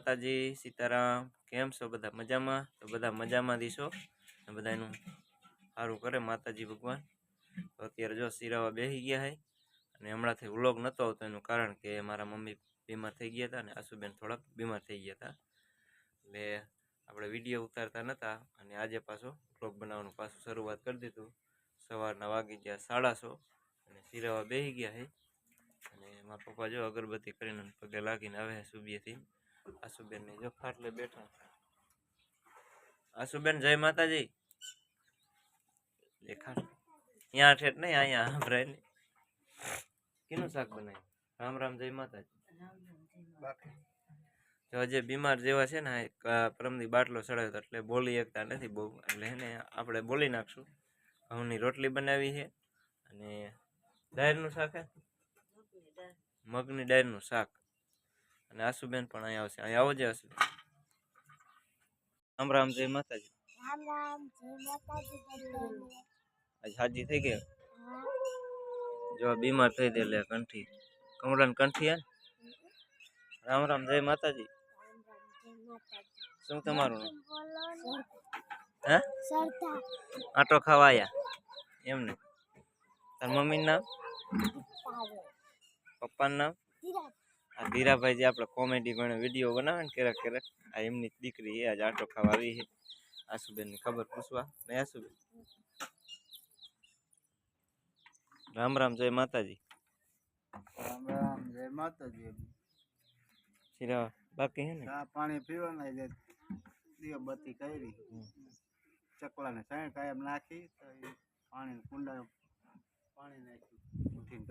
માતાજી, સીતારામ, કેમ છો બધા મજામાં? તો બધા મજામાં દીશો ને બધાનું સારું કરે માતાજી ભગવાન. તો અત્યારે જો સિરાવા બેસી ગયા છે અને હમણાંથી વ્લોગ નહોતો આવતો એનું કારણ કે મારા મમ્મી બીમાર થઈ ગયા હતા અને આસુબેન થોડાક બીમાર થઈ ગયા હતા. એટલે આપણે વીડિયો ઉતારતા નહોતા અને આજે પાછો વ્લોગ બનાવવાનું પાછું શરૂઆત કરી દીધું. સવારના વાગી ગયા સાડાસો અને સિરાવા બેસી ગયા હે. અને મારા પપ્પા જો અગરબત્તી કરીને પગે લાગીને આવે સુબીએથી આસુબેનની, જો ખાટલે બેઠા આશુબેન, જય માતાજી. દેખા અહીંયા ઠેઠ નહીં, અહીંયા સાંભળાય નહીં. કેનું શાક બનાવ્યું? રામ રામ, જય માતાજી. જો જે બીમાર જેવા છે ને પરમદી બાટલો ચડાવ્યો એટલે બોલી એકતા નથી બહુ. એટલે એને આપણે બોલી નાખશું. ઘઉંની રોટલી બનાવી છે. અને ડાયરનું શાક મગની ડાયરનું શાક. અને આસુબેન પણ અહીંયા આવશે. અહીંયા આવજે આસુ રામ રામ જય માતાજી. રામ રામ જય માતાજી આજ હાજી થઈ હા. જો બીમાર થઈ દે કંઠી. કમળાન કંઠી હે રામ રામ જય માતાજી. રામ રામ શું તમારું હે? આટો ખાવા આયા? એમને તાર મમ્મીનું નામ? પપ્પાનું. નામ? આ ધીરાભાઈ જે આપણે કોમેડી પણ વીડિયો બનાવે ને ક્યારેક ક્યારેક આ એમની દીકરી એ આજે આટો ખાવા આવી છે. આશુબેનની ખબર પૂછવા. નહીં આશુબેન? રામ રામ જય માતાજી. રામ રામ જય માતાજી શીરા બાકી હે ને? ચા પાણી પીવાના જે દીવાબત્તી કરી. ચકલાને સાઈડ કાયમ નાખી તો પાણી કુંડા પાણી નાખ્યું. ઉઠીને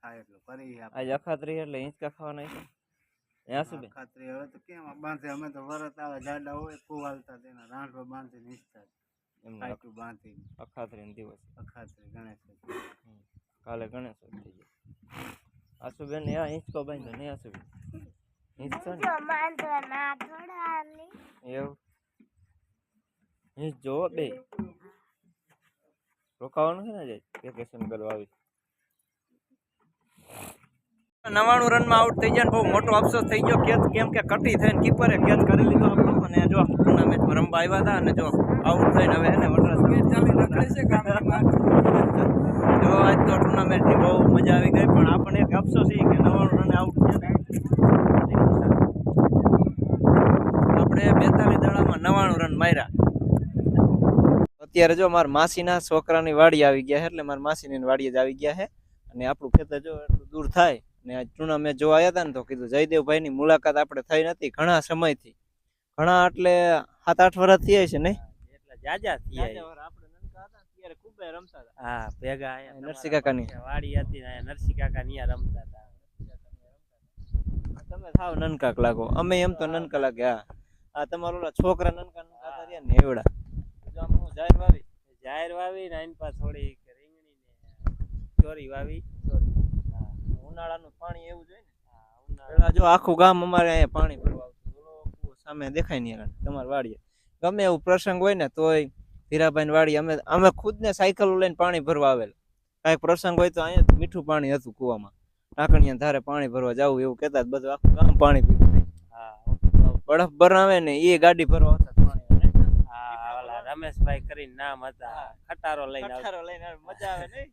થાય એટલું. કરી આજે અખાત્રી એટલે હિંચકા ખાવાના છે. એ આસુબેન ખાતરી હવે તો કેમ? બાંધે અમે તો વરત આવે જાડા હોય કુવાલતા તેના રાંઠો બાંધી નીચતા એમ કાંટું બાંધીને. અખાત્રી દિવસ. અખાતરી ગણેશ કાલે ગણેશ થઈ જાય આસુબેન એ આ હિંચકો બાંધ્યો નહીં આસુબેન હિંચકો ને? ના થોડાની. એવું? હિંચ જોવો બે? રોકાવાનું છે ને જાય વેકેશન કરવા આવી? નવાણું રનમાં આઉટ થઈ ગયા બહુ મોટો અફસોસ થઈ ગયો. કેચ કેમ કે કટી થઈને કીપરે કેચ કરી લીધો આપણો અને જો ટુર્નામેન્ટમાં રમવા આવ્યા હતા અને જો આઉટ થઈને હવે એને જો આજ તો ટુર્નામેન્ટની બહુ મજા આવી ગઈ પણ આપણને એક અફસોસ એ કે નવાણું રન આઉટ આપણે બેતાલીસ દડામાં નવાણું રન માર્યા. અત્યારે જો મારા માસીના છોકરાની વાડી આવી ગયા છે એટલે મારા માસીની વાડીએ જ આવી ગયા છે. અને આપણું ખેતર જો એટલું દૂર થાય ને ચૂના મેં જોવા આવ્યા હતા ને તો કીધું જયદેવભાઈની મુલાકાત આપણે થઈ નથી ઘણા સમયથી. ઘણા એટલે સાત આઠ વર્ષ થયા છે નહીં એટલે જાજા થયા આપણે નનકા હતા ત્યારે ખૂબ રમતા હતા. હા ભેગા આયા નરસિંહ કાકાની. વાડી હતી નરસિંહ કાકા ની રમતા હતા. તમે થાવ નનકાક લાગો. અમે એમ તો નનકા લાગે હા. આ તમારો ઓલા છોકરા નનકા નનકા રહ્યા ને એવડા જો હું જાહેર વાવી. જાહેર વાવી ને એની પાસે થોડી રીંગણી ને ચોરી વાવી. ઉનાળાનું પાણી એવું જોઈએ ને. પેલા જો આખું ગામ અમારે અહીંયા પાણી ભરવા આવતું. સામે દેખાય નહીં તમારી વાડીએ. ગમે એવું પ્રસંગ હોય ને તોય ધીરાભાઈ વાડી અમે અમે ખુદને સાયકલ લઈને પાણી ભરવા આવેલ. કાંઈ પ્રસંગ હોય તો અહીંયા મીઠું પાણી હતું કૂવામાં. ટાંકણીયા ધારે પાણી ભરવા જવું એવું કહેતા બધું આખું ગામ પાણી પીતું હા બરફ બનાવે ને એ ગાડી ભરવા આવતા રમેશભાઈ કરીને નામ હતા. ખટારો લઈને ખટારો લઈને મજા આવે નહીં?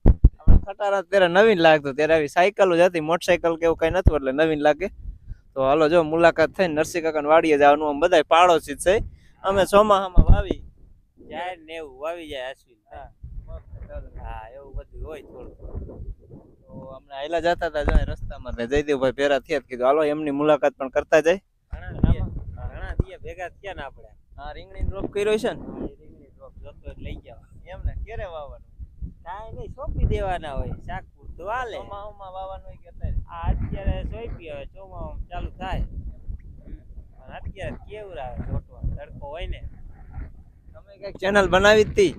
ખટારા ત્યારે નવીન લાગતું. ત્યારે આવી સાયકલ જ હતી. મોટરસાયકલ કે એવું કઈ નતું એટલે નવીન લાગે. તો હાલો જો મુલાકાત થઈ. નરસિંહ કાકા વાડીએ જવાનું. આમ બધાય પાડોશી જ છે. અમે ચોમાસામાં વાવી. જાય ને એવું વાવી જાય અશ્વિન હા એવું બધું હોય થોડું. તો અમને આયલા જતા હતા જો રસ્તામાં એટલે જયદેવભાઈ ભેરા થયા કીધું હાલો એમની મુલાકાત પણ કરતા જાય. ઘણા દિયે- ભેગા થયા ને આપણે. હા રીંગણી ડ્રોપ કર્યો છે ને? રીંગણી ડ્રોપ જોતો લઈ ગયા એમને ક્યારે વાવવાનું? કાંઈ નહીં સોંપી દેવાના હોય. શાક પૂરતું હાલે. ચોમાહુમાં વાવવાનું હોય કે અત્યારે? આ અત્યારે સોંપી હવે ચોમાસું ચાલુ થાય. પણ અત્યારે કેવું આવે જોટવા તડકો હોય ને. તમે કંઈક ચેનલ બનાવી હતી?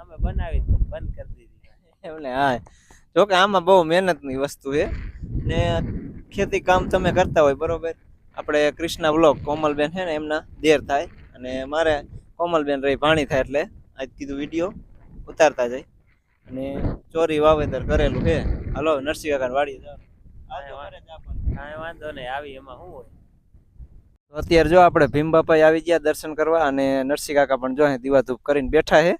અમે બનાવી બંધ કરી દીધી. એમને હા. જોકે આમાં બહુ મહેનતની વસ્તુ છે. ને ખેતી કામ તમે કરતા હોય બરોબર? આપણે કૃષ્ણા બ્લોક કોમલબેન છે ને એમના દેર થાય. અને મારે કોમલબેન રહી ભાણી થાય એટલે આજ કીધું વીડિયો ઉતારતા જાય અને ચોરી વાવેતર કરેલું છે. હાલો નરસિંહ કાકા વાડી કાંઈ વાંધો નહીં આવી એમાં શું હોય? તો અત્યારે જો આપણે ભીમ બાપાએ આવી ગયા દર્શન કરવા અને નરસિંહ કાકા પણ જો દીવાધૂપ દીવા કરીને બેઠા છે.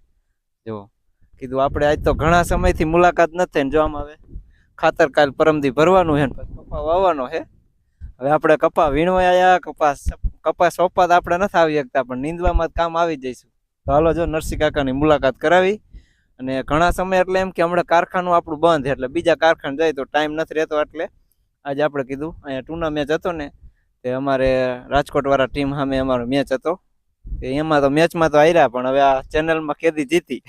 જો કીધું આપણે આજ તો ઘણા સમયથી મુલાકાત નથી થઈ ને જો આમ હવે ખાતર કાલ પરમદી ભરવાનું છે ને પછી કપા વાવવાનો છે. હવે આપણે કપા વીણવા આવ્યા કપાસ કપાસ સોંપવા આપણે નથી આવી શકતા પણ નીંદવામાં કામ આવી જઈશું. તો હાલો જો નરસિંહ કાકાની મુલાકાત કરાવી. અને ઘણા સમય એટલે એમ કે હમણાં કારખાનું આપણું બંધ એટલે બીજા કારખાને જાય તો ટાઈમ નથી રહેતો એટલે આજે આપણે કીધું, અહીંયા ટૂના મેચ હતો ને, તે અમારે રાજકોટ વાળા ટીમ સામે અમારો મેચ હતો. તે એમાં તો મેચમાં તો હાર્યા, પણ હવે આ ચેનલમાં કેદી જીતી.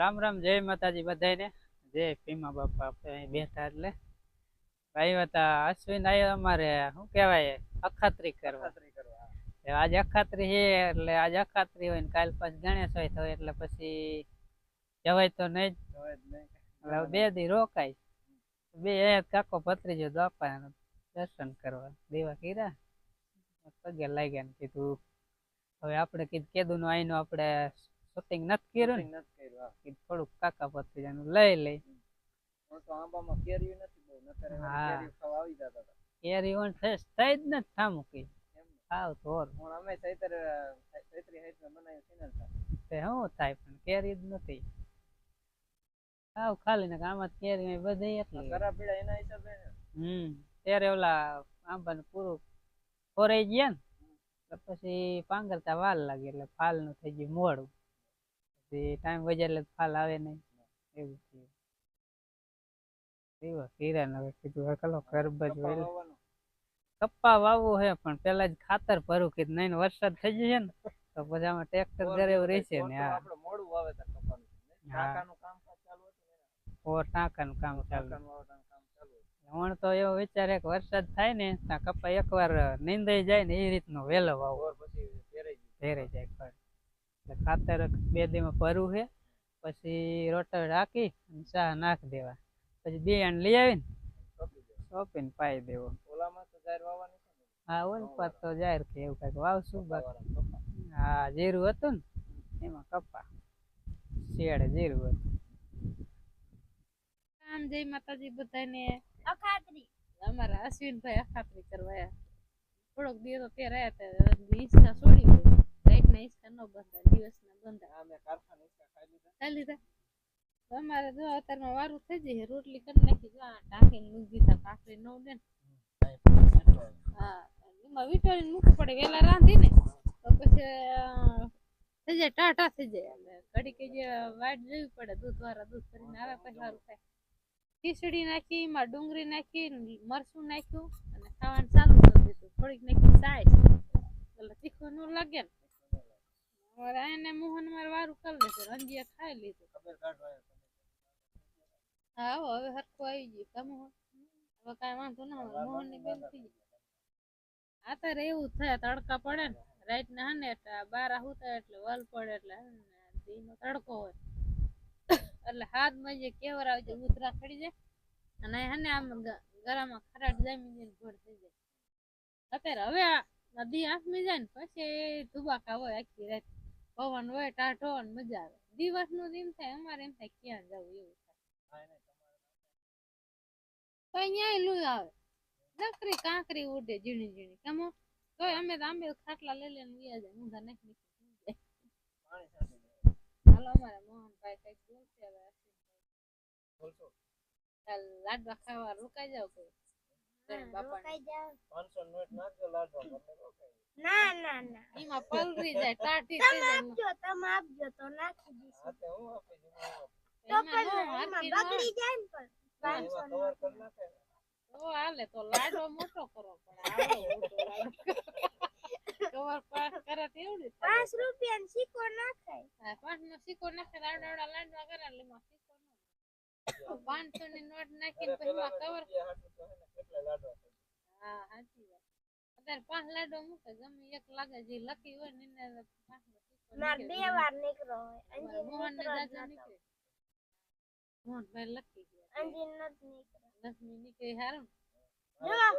રામ રામ, જય માતાજી બધાને જય ભીમા બાપા આપણે બેઠા એટલે. આવ્યા હતા અશ્વિન આવ્યો અમારે, શું કહેવાય, અખાત્રી કરવા. આજે અખાત્રી છે એટલે આજે અખાત્રી હોય ને કાલ પછી ગણેશ હોય તો એટલે પછી જવાય તો નહીં જ. બે દી રોકાય. બે કાકો પત્રીજો બાપા દર્શન કરવા. દેવા કર્યા પગે લાગ્યા ને કીધું હવે આપણે કીધું કેદું નું આઈનું આપણે શૂટિંગ નથી કર્યું ને. કીધું થોડુંક કાકા ભત્રીજાનું લઈ લઈ. હા. કેરી ઓન ફેસ થઈ જ નથી થામું કઈ ખાવ તો ઓર તે શું થાય પણ કેરી જ નથી. ખાવ ખાલી ને આમાં કેરી બધી એટલી. હમ. ત્યારે ઓલા આંબાને પૂરું ખોરાઈ ગયા ને પછી પાંગરતા વાલ લાગે એટલે ફાલનું થઈ ગયું મોડું. પછી ટાઈમ વજે એટલે ફાલ આવે નહીં. એવું થયું. એવા કીધું કલો ઘર બાજુ વહેલું. કપ્પા વાવવું હે પણ પેલા જ ખાતર ભરું કે નહીં વરસાદ થઈ જશે ને તો પછી આમાં ટ્રેક્ટર ઘરે રહેશે ને હા. ટાંકાનું કામ ચાલુ હમણાં તો એવો વિચાર એક વરસાદ થાય ને ત્યાં કપ્પા એકવાર નીંદાઈ જાય ને એ રીતનો વહેલો વાવો. ભેરાઈ જાય ખાતર બે દીમાં ભરવું છે પછી રોટર રાખી અને ચા નાખ દેવા. પછી બિયાણ લઈ આવીને સોંપીને પાઈ દેવો હા ઓલ પર તો જાહેર કે એવું કાંઈક વાવશું બાકી હા જીરું હતું ને એમાં કપા. શિયાળે જીરું હતું. રામ જય માતાજી બધાને. અખાત્રી. અમારા અશ્વિનભાઈ અખાત્રી કરવા થોડોક દિવસ અત્યારે ત્યાં રહ્યા હતા હિંચકા છોડી દીધા રાઈટના હિંચકા ન બંધા દિવસના બંધા ખાઈ લીધા. તો અમારે જો અત્યારમાં વારું થઈ જાય રોટલી કરી નાખી જો ટાંકીને મૂકી દીધા કાકરી ન ને. એમાં વીંટળીને મૂકવું પડે વેલા રાંધીને. તો પછી થઈ જાય ટાટા થઈ જાય. ઘડી જે વાટ જોવી પડે, દૂધ વાળા દૂધ કરીને આવે, પછી સારું ખીચડી નાખી, એમાં ડુંગળી નાખી ને મરચું નાખ્યું, અને ખાવાનું ચાલુ કરી દીધું. થોડીક નાખી ચાય એટલે તીખું ન લાગે ને. એને મોહન મારે વારું કરી લેશે રંજીયા ખાઈ લીધું. હા, હવે હરખું આવી ગયું. તમે હવે કાંઈ વાંધો ના મોહનની બેન થઈ ગઈ. અત્યારે એવું થાય, તડકા પડે ને રાત ના હને બાર હુતા એટલે વલ પડે એટલે દીનો તડકો હોય. એટલે હાથ મજે કેવર આવજે, ઉતરા ખડી જાય. અને હને આમ ગરામાં ખરાટ જામી જાય ઘોડ થઈ જાય. અત્યારે હવે નદી આસમી જાય ને, પછી ધુબાકા હોય આખી રાત. પવન હોય, ટાઢો ને મજા આવે. દિવસનું એમ થાય, અમારે એમ થાય ક્યાં જવું એવું થાય. તો અહીંયા લુ આવે. નકરી કાંકરી ઉડે ઝીણી ઝીણી. કેમો તો અમે તો આંબે ખાટલા લઈ લઈને ગયા જાય. ઊંધા નાખી નાખી હાલો અમારે મોહનભાઈ કંઈક બોલશે હવે. લાડવા ખાવા રોકાઈ જાવ કોઈ? ના ના ના એમાં પલરી જાય ટાઢી થઈ જાય. તમે આપજો તો નાખી દઈશું. તો પણ બગડી જાય ને પણ. પાંચસો નો. તો હાલે તો લાડવો મોટો મોટો લાડવો કવર પાસ કરે તો એવડી થાય. પાંચ રૂપિયા નો સિક્કો નાખાય હા, પાંચ નો સિક્કો નાખે આવડા લાડવા કરે એટલે એમાં સિક્કો ન પાંચસો ની નોટ નાખીને પછી એમાં કવર હા સાચી વાત. અત્યારે પાંચ લાડવા મૂકે ગમે એક લાગે જે લકી હોય ને એને પાંચ નો સિક્કો માર બે વાર નીકળો હોય અંજીર મોહન ને દાદા લકી નથી નીકળો દસમી નીકળી હારું જો